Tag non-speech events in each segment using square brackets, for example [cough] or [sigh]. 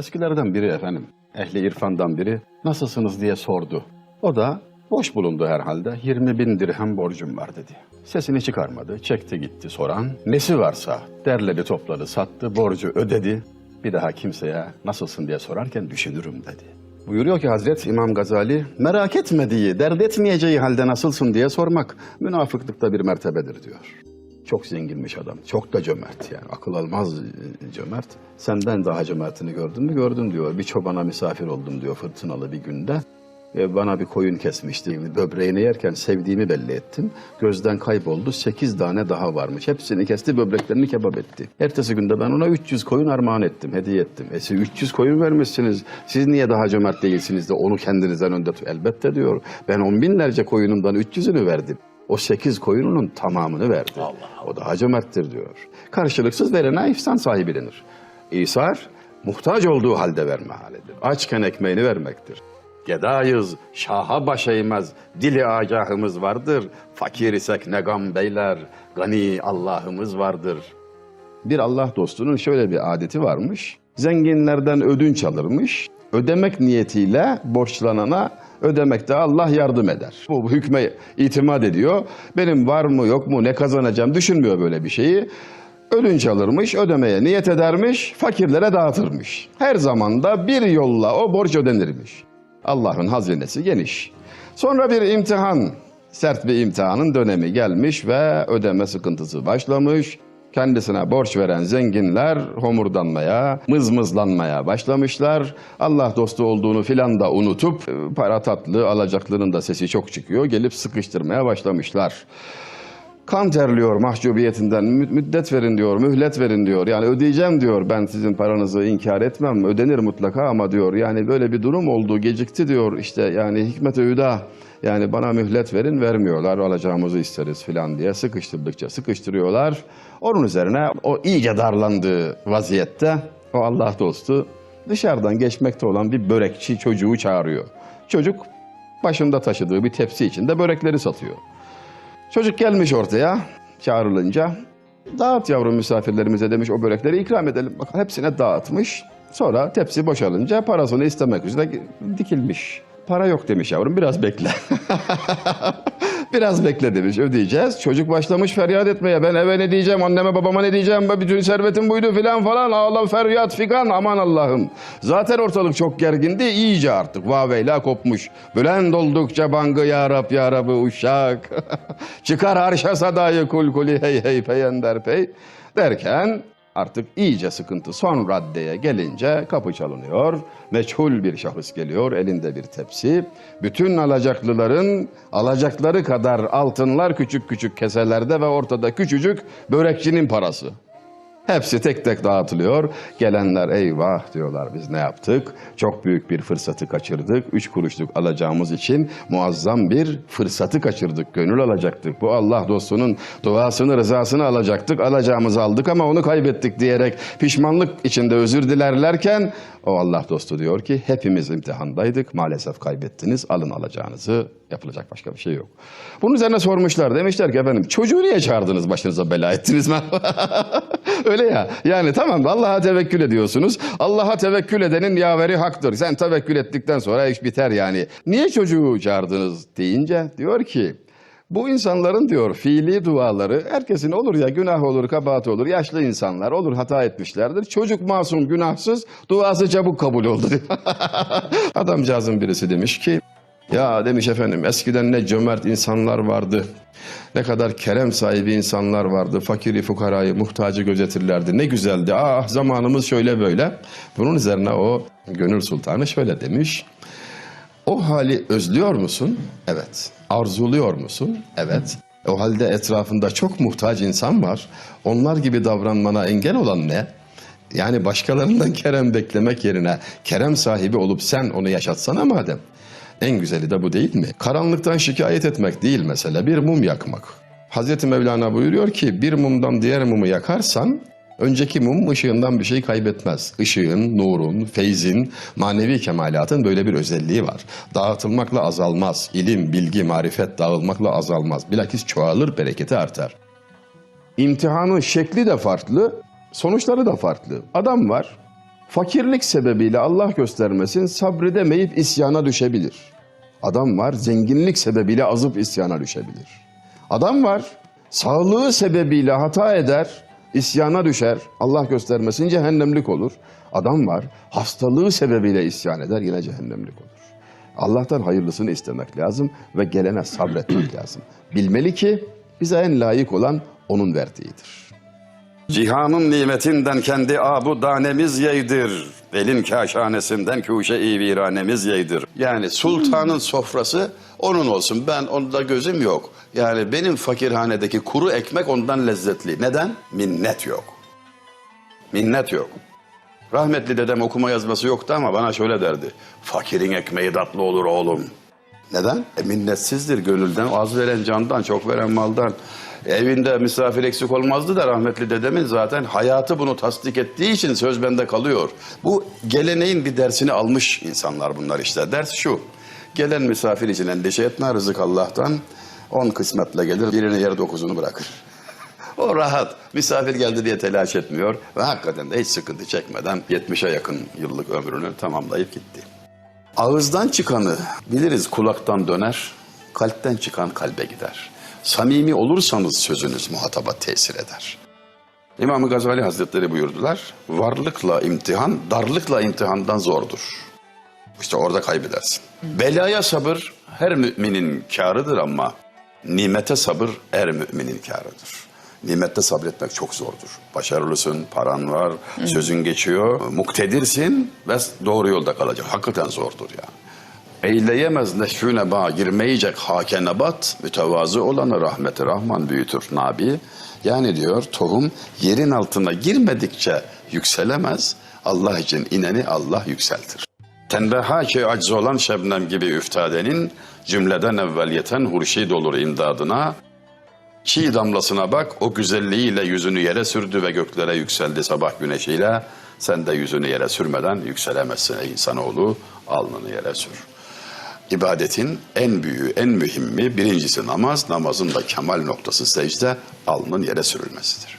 Eskilerden biri efendim, ehli irfandan biri nasılsınız diye sordu. O da boş bulundu herhalde. 20 bin dirhem borcum var dedi. Sesini çıkarmadı, çekti gitti soran. Nesi varsa derledi topladı sattı, borcu ödedi. Bir daha kimseye nasılsın diye sorarken düşünürüm dedi. Buyuruyor ki Hazret İmam Gazali, merak etmediği, dert etmeyeceği halde nasılsın diye sormak münafıklıkta bir mertebedir diyor. Çok zenginmiş adam. Çok da cömert yani. Akıl almaz e, cömert. Senden daha cömertini gördün mü? Gördüm diyor. Bir çobana misafir oldum diyor fırtınalı bir günde. E, bana bir koyun kesmişti. Böbreğini yerken sevdiğimi belli ettim. Gözden kayboldu. Sekiz tane daha varmış. Hepsini kesti, böbreklerini kebap etti. Ertesi günde ben ona 300 koyun armağan ettim, hediye ettim. E siz 300 koyun vermişsiniz. Siz niye daha cömert değilsiniz de onu kendinizden önde tut. Elbette diyor. Ben on binlerce koyunumdan 300'ünü verdim. O sekiz koyununun tamamını verdi. O daha cömerttir diyor. Karşılıksız verene ihsan sahibi denir. İsar, muhtaç olduğu halde verme halidir. Açken ekmeğini vermektir. Gedayız, şaha baş eğmez, dili agahımız vardır. Fakir isek ne gam beyler, gani Allah'ımız vardır. Bir Allah dostunun şöyle bir adeti varmış. Zenginlerden ödünç alırmış. Ödemek niyetiyle borçlanana ödemekte Allah yardım eder. Bu, hükme itimat ediyor. Benim var mı yok mu ne kazanacağım düşünmüyor böyle bir şeyi. Ödünç alırmış, ödemeye niyet edermiş, fakirlere dağıtırmış. Her zaman da bir yolla o borç ödenirmiş. Allah'ın hazinesi geniş. Sonra bir imtihan, sert bir imtihanın dönemi gelmiş ve ödeme sıkıntısı başlamış. Kendisine borç veren zenginler homurdanmaya, mızmızlanmaya başlamışlar. Allah dostu olduğunu filan da unutup e, para tatlı alacaklının da sesi çok çıkıyor. Gelip sıkıştırmaya başlamışlar. Kan terliyor mahcubiyetinden. Mü- Müddet verin diyor, mühlet verin diyor. Yani ödeyeceğim diyor. Ben sizin paranızı inkar etmem. Ödenir mutlaka ama diyor. Yani böyle bir durum oldu, gecikti diyor. İşte yani hikmet-i. Yani bana mühlet verin vermiyorlar. Alacağımızı isteriz filan diye sıkıştırdıkça sıkıştırıyorlar. Onun üzerine o iyice darlandığı vaziyette o Allah dostu dışarıdan geçmekte olan bir börekçi çocuğu çağırıyor. Çocuk başında taşıdığı bir tepsi içinde börekleri satıyor. Çocuk gelmiş ortaya çağrılınca. Dağıt yavrum misafirlerimize demiş o börekleri ikram edelim. Bak hepsine dağıtmış. Sonra tepsi boşalınca parasını istemek üzere dikilmiş. Para yok demiş yavrum biraz bekle. [laughs] biraz bekle demiş ödeyeceğiz. Çocuk başlamış feryat etmeye. Ben eve ne diyeceğim, anneme babama ne diyeceğim, bütün servetim buydu filan falan. Ağlam feryat figan aman Allah'ım. Zaten ortalık çok gergindi iyice artık vaveyla kopmuş. Bülent oldukça bangı ya Rab ya Rabbi uşak. [laughs] Çıkar arşa sadayı kul kuli hey hey peyender pey. Derken Artık iyice sıkıntı son raddeye gelince kapı çalınıyor. Meçhul bir şahıs geliyor elinde bir tepsi. Bütün alacaklıların alacakları kadar altınlar küçük küçük keselerde ve ortada küçücük börekçinin parası. Hepsi tek tek dağıtılıyor. Gelenler eyvah diyorlar biz ne yaptık? Çok büyük bir fırsatı kaçırdık. Üç kuruşluk alacağımız için muazzam bir fırsatı kaçırdık. Gönül alacaktık. Bu Allah dostunun duasını, rızasını alacaktık. Alacağımızı aldık ama onu kaybettik diyerek pişmanlık içinde özür dilerlerken o Allah dostu diyor ki hepimiz imtihandaydık. Maalesef kaybettiniz. Alın alacağınızı. Yapılacak başka bir şey yok. Bunun üzerine sormuşlar. Demişler ki efendim çocuğu niye çağırdınız başınıza bela ettiniz mi? [laughs] Öyle ya. Yani tamam Allah'a tevekkül ediyorsunuz. Allah'a tevekkül edenin yaveri haktır. Sen tevekkül ettikten sonra iş biter yani. Niye çocuğu çağırdınız deyince diyor ki bu insanların diyor fiili duaları herkesin olur ya günah olur, kabahat olur, yaşlı insanlar olur hata etmişlerdir. Çocuk masum, günahsız, duası çabuk kabul oldu. [laughs] Adamcağızın birisi demiş ki ya demiş efendim eskiden ne cömert insanlar vardı. Ne kadar kerem sahibi insanlar vardı. Fakiri, fukarayı, muhtacı gözetirlerdi. Ne güzeldi. Ah zamanımız şöyle böyle. Bunun üzerine o gönül sultanı şöyle demiş. O hali özlüyor musun? Evet. Arzuluyor musun? Evet. O halde etrafında çok muhtaç insan var. Onlar gibi davranmana engel olan ne? Yani başkalarından kerem beklemek yerine kerem sahibi olup sen onu yaşatsana madem. En güzeli de bu değil mi? Karanlıktan şikayet etmek değil mesele, bir mum yakmak. Hazreti Mevlana buyuruyor ki bir mumdan diğer mumu yakarsan önceki mum ışığından bir şey kaybetmez. Işığın, nurun, feyzin, manevi kemalatın böyle bir özelliği var. Dağıtılmakla azalmaz. İlim, bilgi, marifet dağılmakla azalmaz. Bilakis çoğalır, bereketi artar. İmtihanın şekli de farklı, sonuçları da farklı. Adam var, Fakirlik sebebiyle Allah göstermesin sabredemeyip isyana düşebilir. Adam var zenginlik sebebiyle azıp isyana düşebilir. Adam var sağlığı sebebiyle hata eder, isyana düşer. Allah göstermesin cehennemlik olur. Adam var hastalığı sebebiyle isyan eder yine cehennemlik olur. Allah'tan hayırlısını istemek lazım ve gelene sabretmek lazım. Bilmeli ki bize en layık olan onun verdiğidir. Cihanın nimetinden kendi abu danemiz yeydir. Elin kaşhanesinden kuşe-i viranemiz yeydir. Yani sultanın sofrası onun olsun. Ben onda gözüm yok. Yani benim fakirhanedeki kuru ekmek ondan lezzetli. Neden? Minnet yok. Minnet yok. Rahmetli dedem okuma yazması yoktu ama bana şöyle derdi. Fakirin ekmeği tatlı olur oğlum. Neden? E minnetsizdir gönülden. Az veren candan, çok veren maldan. Evinde misafir eksik olmazdı da rahmetli dedemin zaten hayatı bunu tasdik ettiği için söz bende kalıyor. Bu geleneğin bir dersini almış insanlar bunlar işte. Ders şu. Gelen misafir için endişe etme rızık Allah'tan. On kısmetle gelir birini yer dokuzunu bırakır. [laughs] O rahat. Misafir geldi diye telaş etmiyor. Ve hakikaten de hiç sıkıntı çekmeden 70'e yakın yıllık ömrünü tamamlayıp gitti. Ağızdan çıkanı biliriz kulaktan döner, kalpten çıkan kalbe gider. Samimi olursanız sözünüz muhataba tesir eder. İmam-ı Gazali Hazretleri buyurdular, varlıkla imtihan, darlıkla imtihandan zordur. İşte orada kaybedersin. Belaya sabır her müminin kârıdır ama nimete sabır er müminin kârıdır. Nimette sabretmek çok zordur. Başarılısın, paran var, sözün geçiyor, muktedirsin ve doğru yolda kalacak. Hakikaten zordur yani. Eyleyemez neşfüne bağ girmeyecek hake nebat, mütevazı olanı rahmeti rahman büyütür Nabi. Yani diyor tohum yerin altına girmedikçe yükselemez. Allah için ineni Allah yükseltir. Tenbeha ki acz olan şebnem gibi üftadenin cümleden evvel yeten hurşid olur imdadına. Çiğ damlasına bak o güzelliğiyle yüzünü yere sürdü ve göklere yükseldi sabah güneşiyle. Sen de yüzünü yere sürmeden yükselemezsin ey insanoğlu alnını yere sür. İbadetin en büyüğü, en mühimi birincisi namaz, namazın da kemal noktası secde, alnın yere sürülmesidir.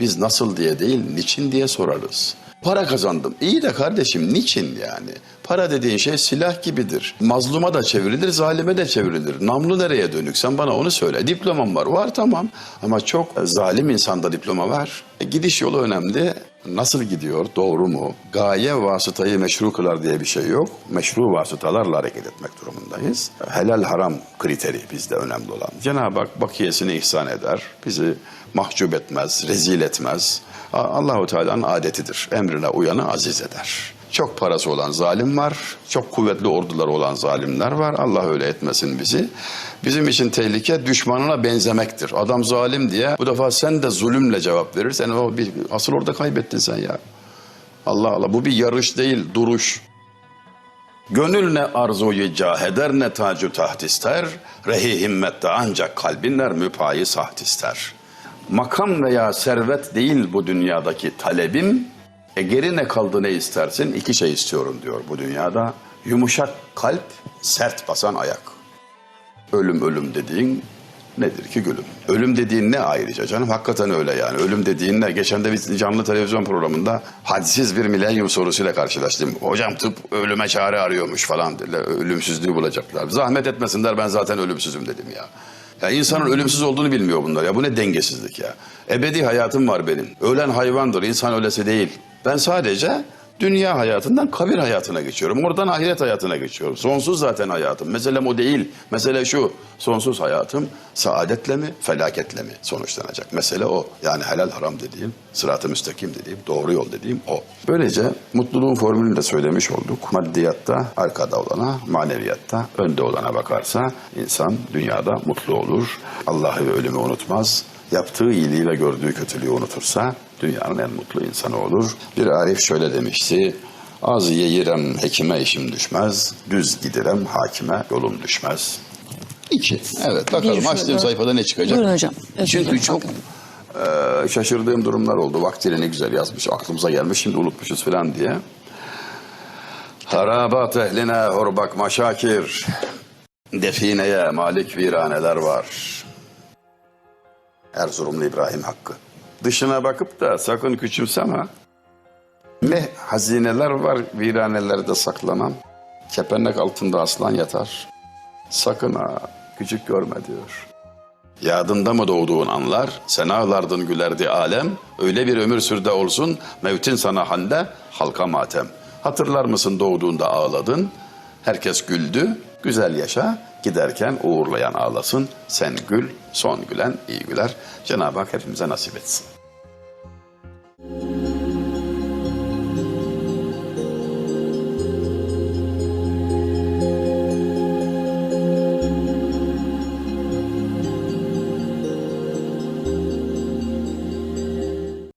Biz nasıl diye değil, niçin diye sorarız. Para kazandım. İyi de kardeşim niçin yani? Para dediğin şey silah gibidir. Mazluma da çevrilir, zalime de çevrilir. Namlu nereye dönük? Sen bana onu söyle. Diplomam var. Var tamam. Ama çok zalim insanda diploma var. E, gidiş yolu önemli. Nasıl gidiyor? Doğru mu? Gaye vasıtayı meşru kılar diye bir şey yok. Meşru vasıtalarla hareket etmek durumundayız. Helal haram kriteri bizde önemli olan. Cenab-ı Hak bakiyesini ihsan eder. Bizi mahcup etmez, rezil etmez. Allahu Teala'nın adetidir. Emrine uyanı aziz eder. Çok parası olan zalim var, çok kuvvetli orduları olan zalimler var. Allah öyle etmesin bizi. Bizim için tehlike düşmanına benzemektir. Adam zalim diye bu defa sen de zulümle cevap verirsen o bir asıl orada kaybettin sen ya. Allah Allah bu bir yarış değil, duruş. Gönül ne arzuyu cah eder ne tacu taht ister. Rehi himmette ancak kalbinler müpayi saht ister. Makam veya servet değil bu dünyadaki talebim. E geri ne kaldı ne istersin? İki şey istiyorum diyor bu dünyada. Yumuşak kalp, sert basan ayak. Ölüm ölüm dediğin nedir ki gülüm? Ölüm dediğin ne ayrıca canım? Hakikaten öyle yani. Ölüm dediğin ne? Geçen de bir canlı televizyon programında hadsiz bir milenyum sorusuyla karşılaştım. Hocam tıp ölüme çare arıyormuş falan dediler. Ölümsüzlüğü bulacaklar. Zahmet etmesinler ben zaten ölümsüzüm dedim ya. Ya insanın ölümsüz olduğunu bilmiyor bunlar ya. Bu ne dengesizlik ya. Ebedi hayatım var benim. Ölen hayvandır, insan ölesi değil. Ben sadece dünya hayatından kabir hayatına geçiyorum. Oradan ahiret hayatına geçiyorum. Sonsuz zaten hayatım. Meselem o değil. Mesele şu. Sonsuz hayatım saadetle mi, felaketle mi sonuçlanacak? Mesele o. Yani helal haram dediğim, sırat-ı müstakim dediğim, doğru yol dediğim o. Böylece mutluluğun formülünü de söylemiş olduk. Maddiyatta arkada olana, maneviyatta önde olana bakarsa insan dünyada mutlu olur. Allah'ı ve ölümü unutmaz. Yaptığı iyiliği ve gördüğü kötülüğü unutursa dünyanın en mutlu insanı olur. Bir Arif şöyle demişti. Az yeyirem hekime işim düşmez, düz gidirem hakime yolum düşmez. İki. Evet bakalım Bir açtığım şurada. sayfada ne çıkacak? Buyurun hocam. Çünkü çok e, şaşırdığım durumlar oldu. Vaktini ne güzel yazmış, aklımıza gelmiş, şimdi unutmuşuz falan diye. Harabat ehline horbak maşakir, defineye malik viraneler var. Erzurumlu İbrahim Hakkı. Dışına bakıp da sakın küçümseme. Ne hazineler var viranelerde saklanan. Kepenek altında aslan yatar. Sakın ha küçük görme diyor. Yadında mı doğduğun anlar, sen ağlardın gülerdi alem, öyle bir ömür sürde olsun, mevtin sana hande, halka matem. Hatırlar mısın doğduğunda ağladın, herkes güldü, güzel yaşa, giderken uğurlayan ağlasın, sen gül, son gülen iyi güler. Cenab-ı Hak hepimize nasip etsin.